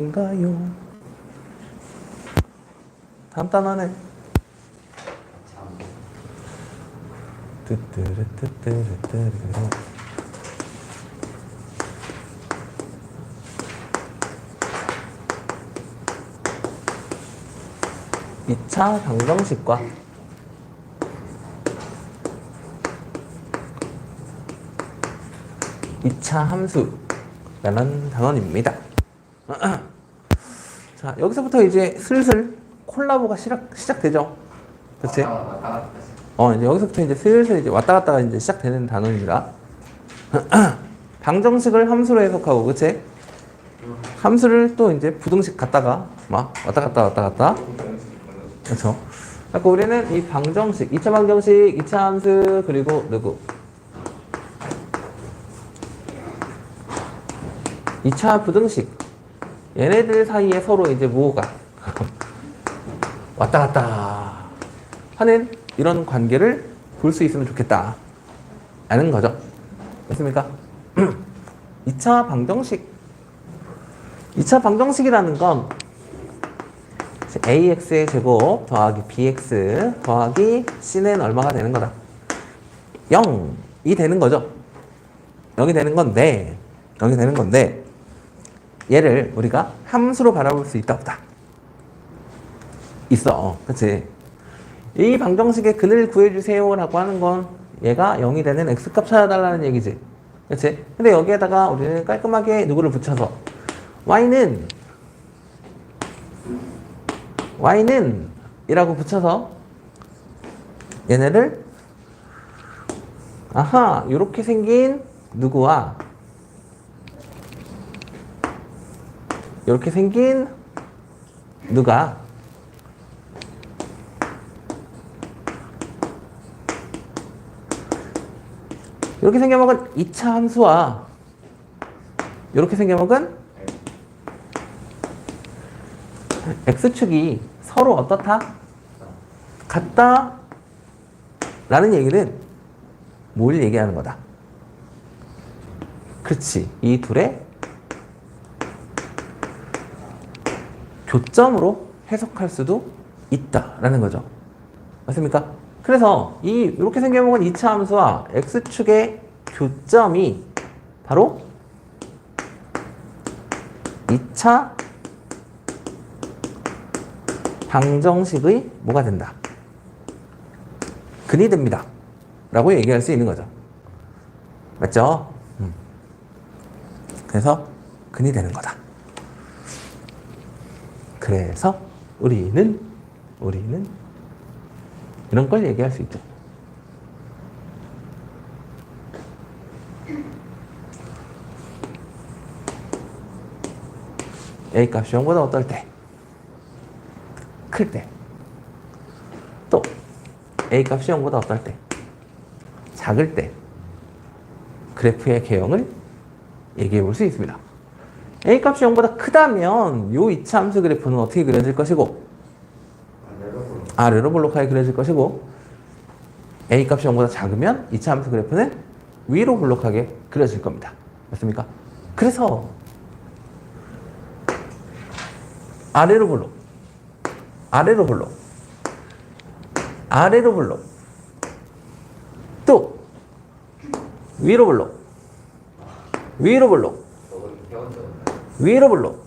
인가요? 단어는 뜨뜨르뜨뜨르뜨르 2차 방정식과 이차 함수 라는 단원입니다. 자, 여기서부터 이제 슬슬 콜라보가 시작, 시작되죠. 그치? 어, 이제 여기서부터 이제 슬슬 이제 왔다 갔다가 이제 시작되는 단원입니다. 방정식을 함수로 해석하고, 그치? 함수를 또 이제 부등식 갖다가 막 왔다 갔다 왔다 갔다. 그렇죠. 그러니까 우리는 이 방정식, 2차 방정식, 2차 함수 그리고 누구? 2차 부등식. 얘네들 사이에 서로 이제 뭐가 왔다 갔다 하는 이런 관계를 볼 수 있으면 좋겠다. 라는 거죠. 됐습니까? 2차 방정식. 2차 방정식이라는 건 ax의 제곱 더하기 bx 더하기 c는 얼마가 되는 거다? 0이 되는 거죠. 0이 되는 건데 0이 되는 건데 얘를 우리가 함수로 바라볼 수 있다 없다? 있어. 그치? 이 방정식의 근을 구해주세요 라고 하는 건 얘가 0이 되는 x값 찾아달라는 얘기지. 그치? 근데 여기에다가 우리는 깔끔하게 누구를 붙여서 y는 y는 이라고 붙여서 얘네를 아하 이렇게 생긴 누구와 이렇게 생긴 누가 이렇게 생겨먹은 2차 함수와 이렇게 생겨먹은 x축이 서로 어떻다? 같다? 라는 얘기는 뭘 얘기하는 거다? 그렇지. 이 둘의 교점으로 해석할 수도 있다라는 거죠. 맞습니까? 그래서 이 이렇게 생겨먹은 2차 함수와 x축의 교점이 바로 2차 방정식의 뭐가 된다? 근이 됩니다. 라고 얘기할 수 있는 거죠. 맞죠? 음. 그래서 근이 되는 거다. 그래서 우리는 우리는 이런 걸 얘기할 수 있죠. A 값이 0보다 어떨 때? 클 때. 또 A 값이 0보다 어떨 때? 작을 때. 그래프의 개형을 얘기해 볼 수 있습니다. A 값이 0보다 크다면 요 이차 함수 그래프는 어떻게 그려질 것이고 아래로 볼록하게 그려질 것이고 A 값이 0보다 작으면 이차 함수 그래프는 위로 볼록하게 그려질 겁니다. 맞습니까? 그래서 아래로 볼록 아래로 볼록 아래로 볼록 또 위로 볼록 위로 볼록 볼록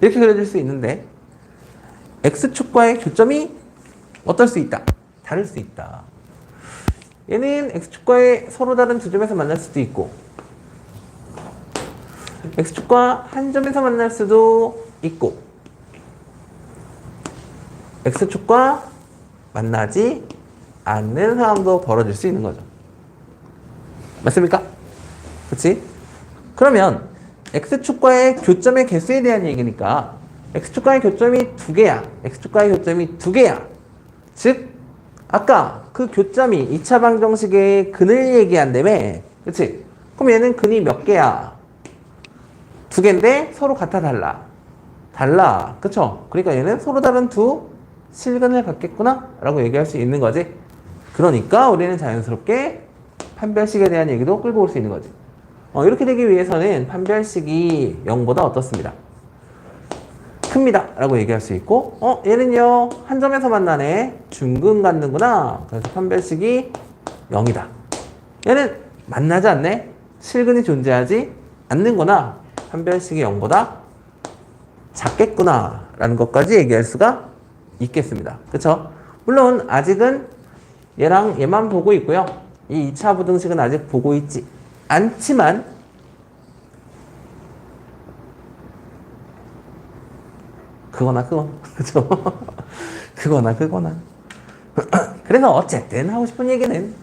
이렇게 그려질 수 있는데 x축과의 교점이 어떨 수 있다? 다를 수 있다. 얘는 x축과의 서로 다른 두 점에서 만날 수도 있고 x축과 한 점에서 만날 수도 있고 x축과 만나지 않는 상황도 벌어질 수 있는 거죠. 맞습니까? 그렇지? 그러면 x축과의 교점의 개수에 대한 얘기니까 x축과의 교점이 두 개야. x축과의 교점이 두 개야. 즉 아까 그 교점이 2차 방정식의 근을 얘기한다며. 그치? 그럼 얘는 근이 몇 개야? 두 개인데 서로 같아 달라. 달라. 그쵸? 그러니까 얘는 서로 다른 두 실근을 갖겠구나 라고 얘기할 수 있는 거지. 그러니까 우리는 자연스럽게 판별식에 대한 얘기도 끌고 올 수 있는 거지. 어, 이렇게 되기 위해서는 판별식이 0보다 어떻습니다. 큽니다. 라고 얘기할 수 있고, 어, 얘는요, 한 점에서 만나네. 중근 갖는구나. 그래서 판별식이 0이다. 얘는 만나지 않네. 실근이 존재하지 않는구나. 판별식이 0보다 작겠구나. 라는 것까지 얘기할 수가 있겠습니다. 그쵸? 물론, 아직은 얘랑 얘만 보고 있고요. 이 2차 부등식은 아직 보고 있지 않지만, 그거나 그거. 그죠? 그거나 그거나. 그래서 어쨌든 하고 싶은 얘기는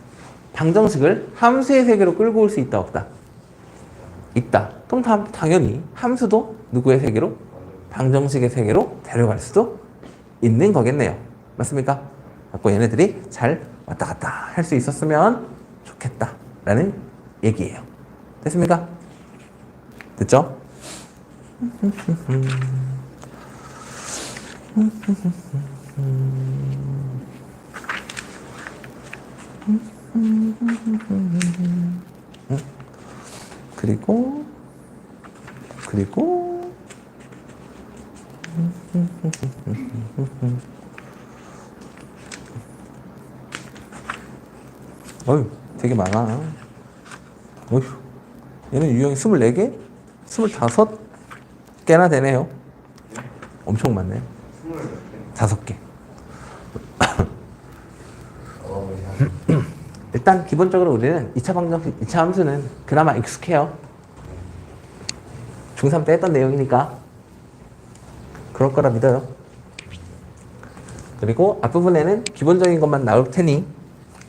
방정식을 함수의 세계로 끌고 올 수 있다 없다? 있다. 그럼 다, 당연히 함수도 누구의 세계로? 방정식의 세계로 데려갈 수도 있는 거겠네요. 맞습니까? 갖고 얘네들이 잘 왔다 갔다 할 수 있었으면 좋겠다 라는 얘기예요 됐습니까? 됐죠? 그리고 그리고 어휴 되게 많아 어휴 얘는 유형이 24개? 25개나 되네요 엄청 많네요 다섯 개 일단 기본적으로 우리는 2차 방정식, 2차 함수는 그나마 익숙해요. 중3 때 했던 내용이니까 그럴 거라 믿어요. 그리고 앞부분에는 기본적인 것만 나올 테니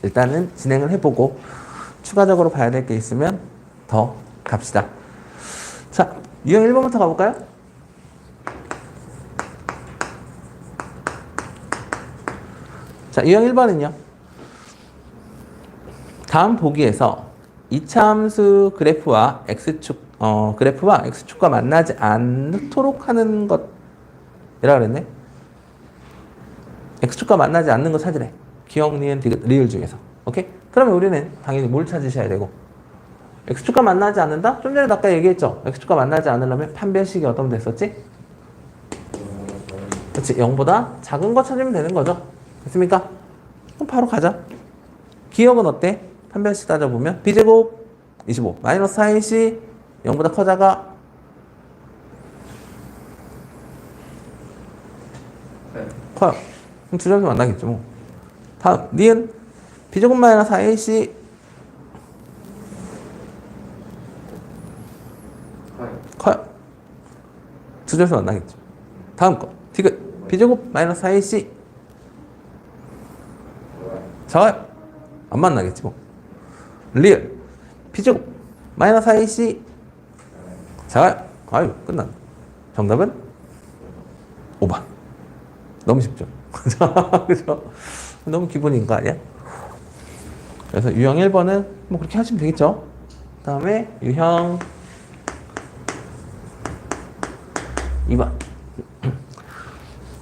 일단은 진행을 해보고 추가적으로 봐야 될 게 있으면 더 갑시다. 자, 유형 1번부터 가볼까요? 자, 유형 1번은요. 다음 보기에서 이차 함수 그래프와 x축 어, 그래프와 x축과 만나지 않도록 하는 것 이라 그랬네. x축과 만나지 않는 거 찾으래. 기억, 니은, 리을 중에서. 오케이? 그러면 우리는 당연히 뭘 찾으셔야 되고 x축과 만나지 않는다? 좀 전에 아까 얘기했죠. x축과 만나지 않으려면 판별식이 어떤 됐었지? 그렇지. 0보다 작은 거 찾으면 되는 거죠. 됐습니까? 그럼 바로 가자. 기억은 어때? 판별식 따져보면 b제곱 25 마이너스 4ac 0보다 커다가 커요. 그럼 두 점이 만나겠죠 뭐. 다음 니은 b제곱 마이너스 4ac 커요. 두 점에서 만나겠죠. 다음 거 디귿 b제곱 마이너스 4ac 작아요. 안 만나겠지 뭐. 리얼 P제곱 마이너스 4AC 작아요. 아유 끝났네. 정답은 5번. 너무 쉽죠. 그죠? 너무 기본인 거 아니야? 그래서 유형 1번은 뭐 그렇게 하시면 되겠죠. 그 다음에 유형 2번.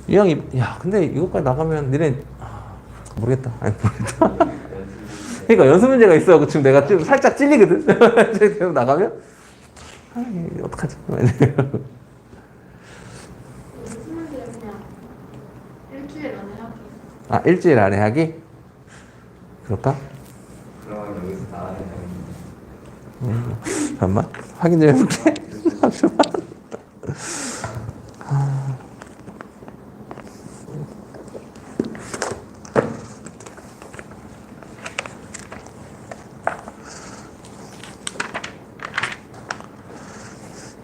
유형 2번. 야, 근데 이것까지 나가면 너네 아, 모르겠다. 아니, 모르겠다. 그러니까 연습 문제가 있어갖고 지금 내가 좀 살짝 찔리거든. 계속 나가면 아, 어떡하지? 수문제 그냥 일주일 안에 하기. 아 일주일 안에 하기? 그럴까? 그러면 여기서 나가야 되는 잠깐만 확인 좀 해볼게. 잠시만.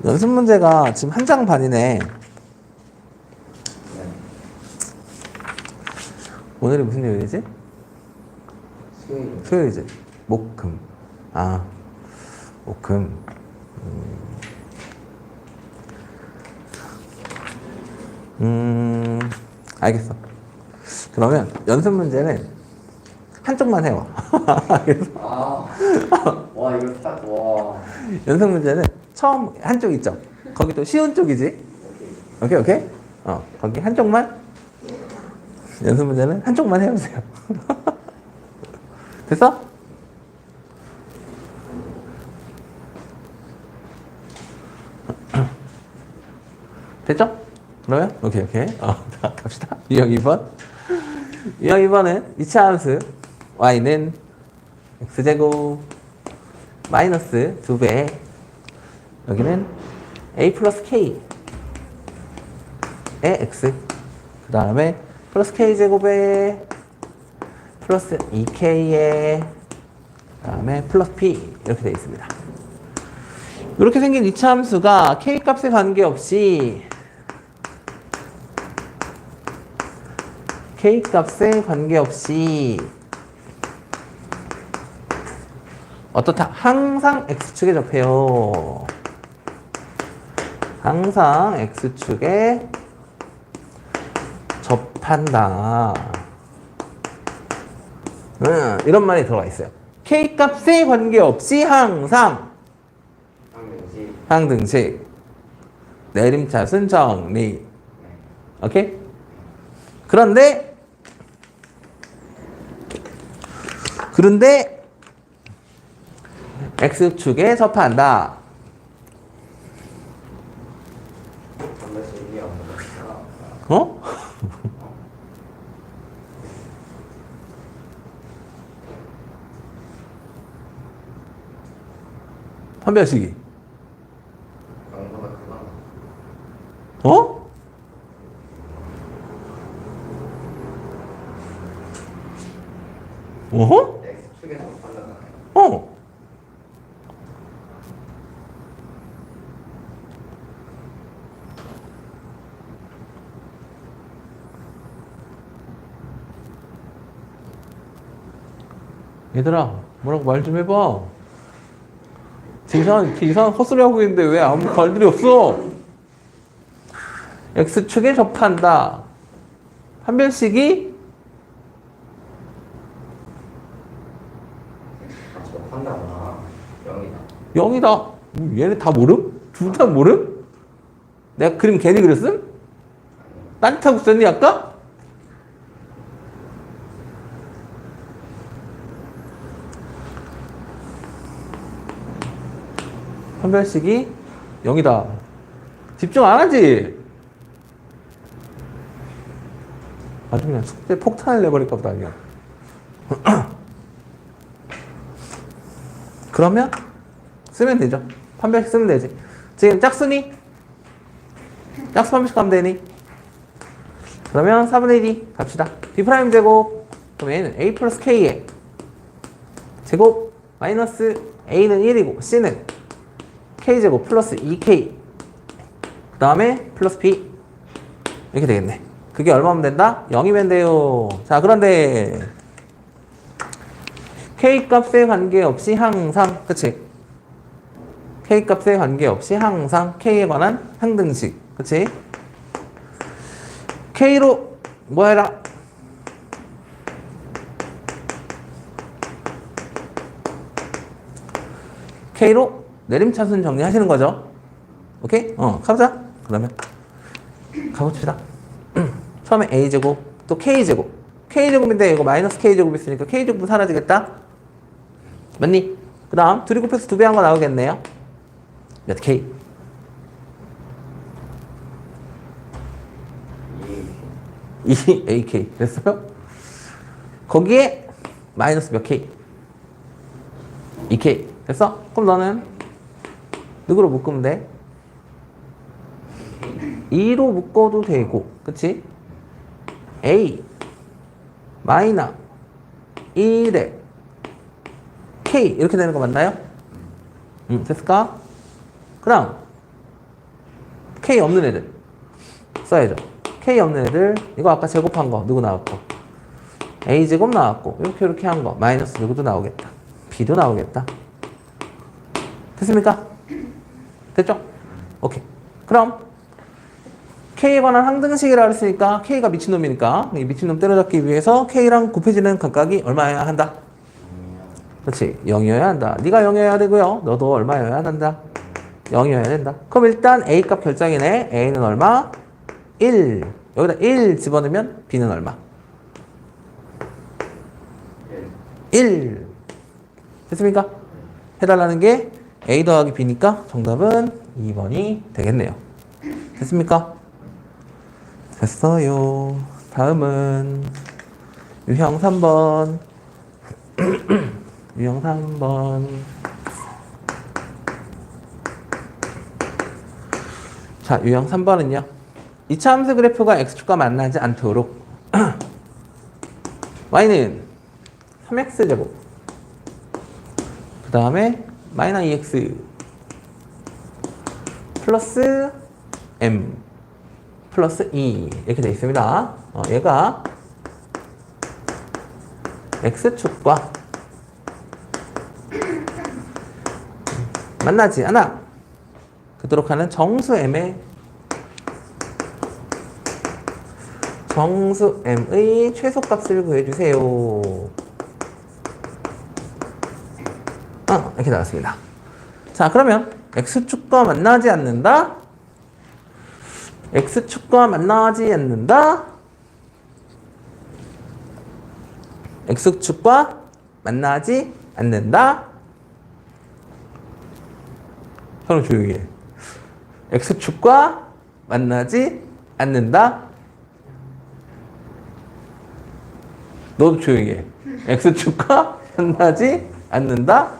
연습 문제가 지금 한 장 반이네. 오늘이 무슨 요일이지? 수요일 수요일이지. 목금. 아, 목금. 음, 음, 알겠어. 그러면 연습 문제는 한쪽만 해요. 알겠어? 아와 이거 딱 와 연습 문제는 처음 한쪽 있죠. 거기 또 쉬운 쪽이지. 오케이 오케이. 어 거기 한쪽만 연습 문제는 한쪽만 해보세요. 됐어? 됐죠? 그러면? 오케이 오케이. 어, 자, 갑시다. 유형 2번. 유형 2번은 2차 함수 y는 x제곱 마이너스 2배. 여기는 a 플러스 k의 x. 그 다음에 플러스 k제곱에 플러스 2k에 그 다음에 플러스 p. 이렇게 되어 있습니다. 이렇게 생긴 2차 함수가 k 값에 관계없이 k 값에 관계없이 어떻다? 항상 x축에 접해요. 항상 x축에 접한다. 음, 이런 말이 들어가 있어요. k 값에 관계없이 항상. 항등식 내림차순 정리 네. 오케이? 그런데 그런데 x축에 거니까. 어? 판별식이. 어? 어허? X축에서 판단하나요? 어. 얘들아, 뭐라고 말 좀 해봐. 쟤 이상한, 쟤 이상한 헛소리 하고 있는데 왜 아무 말들이 없어? X축에 접한다. 아, 저 판단아. 영이다. 0이다. 얘네 다 모름? 둘 다 모름? 내가 그림 괜히 그렸음? 딴짓하고 있었니 아까? 판별식이 0이다. 집중 안 하지? 아주 그냥 숙제 폭탄을 내버릴까 보다 그냥. 그러면 쓰면 되죠. 판별식 쓰면 되지. 지금 짝수니? 짝수 판별식 하면 되니? 그러면 4분의 1이 갑시다. b 제곱. 그럼 얘는 a 플러스 k에 제곱 마이너스 a는 1이고 c는 k 제곱 플러스 2k 그 다음에 플러스 b 이렇게 되겠네. 그게 얼마면 된다? 0이면 돼요. 자 그런데 k 값에 관계없이 항상 그치? k 값에 관계없이 항상 k에 관한 항등식 그치? k로 뭐 해라? k로 내림차순 정리하시는 거죠? 오케이? 어 가보자 그러면 가봅시다 처음에 a제곱 또 k제곱 k제곱인데 이거 마이너스 k제곱 있으니까 k제곱도 사라지겠다 맞니? 그 다음 둘이 곱해서 두 배 한 거 나오겠네요 몇 k? 2. 2ak 됐어요? 거기에 마이너스 몇 k? 2k 됐어? 그럼 너는 누구로 묶으면 돼? 2로 묶어도 되고 그치? a 마이너 1에 k 이렇게 되는 거 맞나요? 음, 됐을까? 그 다음 k 없는 애들 써야죠 k 없는 애들 이거 아까 제곱한 거 누구 나왔고 a 제곱 나왔고 이렇게 이렇게 한 거 마이너스 누구도 나오겠다 b도 나오겠다 됐습니까? 됐죠? 오케이 그럼 k에 관한 항등식이라 그랬으니까 k가 미친놈이니까 이 미친놈 때려잡기 위해서 k랑 곱해지는 각각이 얼마여야 한다? 그렇지 0이어야 한다 네가 0이어야 되고요 너도 얼마여야 한다 0이어야 된다 그럼 일단 a 값 결정이네 a는 얼마? 1 여기다 1 집어넣으면 b는 얼마? 1. 1 됐습니까? 해달라는 게 a 더하기 b니까 정답은 2번이 되겠네요 됐습니까? 됐어요. 다음은 유형 3번. 유형 3번. 자, 유형 3번은요. 이차 함수 그래프가 x축과 만나지 않도록 y는 3x제곱 그 다음에 마이너 2x 플러스 m 플러스 2 이렇게 되어 있습니다. 어, 얘가 x축과 만나지 않아 그도록 하는 정수 m의 정수 m의 최소값을 구해주세요. 어, 이렇게 나왔습니다. 자, 그러면 x축과 만나지 않는다. x축과 만나지 않는다. x축과 만나지 않는다. 서로 조용히 해. x축과 만나지 않는다. 너도 조용히 해. x축과 만나지 않는다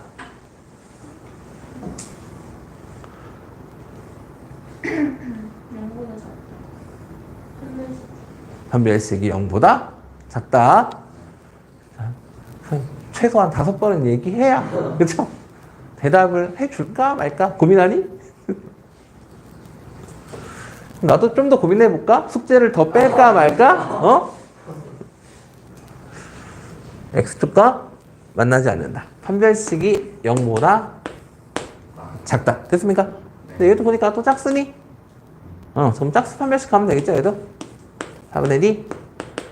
작다. 한번 판별식이 0보다 작다. 최소한 다섯 번은 얘기해야, 그쵸? 대답을 해줄까 말까 고민하니? 나도 좀 더 고민해볼까? 숙제를 더 뺄까 말까? 어? x축과 만나지 않는다. 판별식이 0보다 작다. 됐습니까? 근데 얘도 보니까 또 짝쓰니? 어, 그럼 짝수 판별식 가면 되겠죠, 얘도? 4분의 D.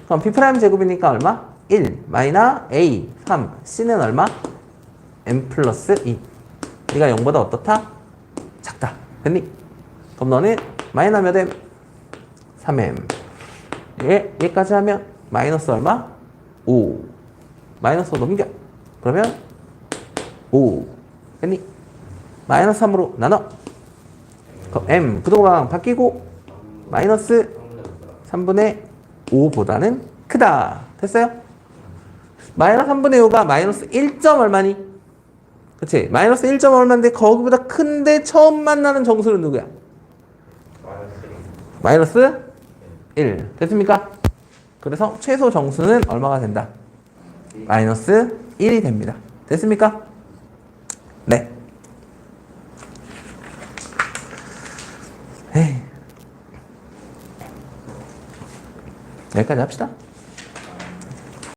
그럼 B 프라임 제곱이니까 얼마? 1 마이너 A 3 C는 얼마? M 플러스 2 네가 0보다 어떻다? 작다 됐니? 그럼 너는 마이너 몇 M? 3M 얘, 얘까지 하면 마이너스 얼마? 5 마이너스 5 넘겨 그러면 5 됐니? 마이너스 3으로 나눠 그럼 M 부동강 바뀌고 마이너스 3분의 5보다는 크다. 됐어요? 마이너스 3분의 5가 마이너스 1점 얼마니? 그치? 마이너스 1점 얼마인데 거기보다 큰데 처음 만나는 정수는 누구야? 마이너스 마이너스 1. 됐습니까? 그래서 최소 정수는 얼마가 된다? 마이너스 1이 됩니다. 됐습니까? 네. 여기까지 합시다.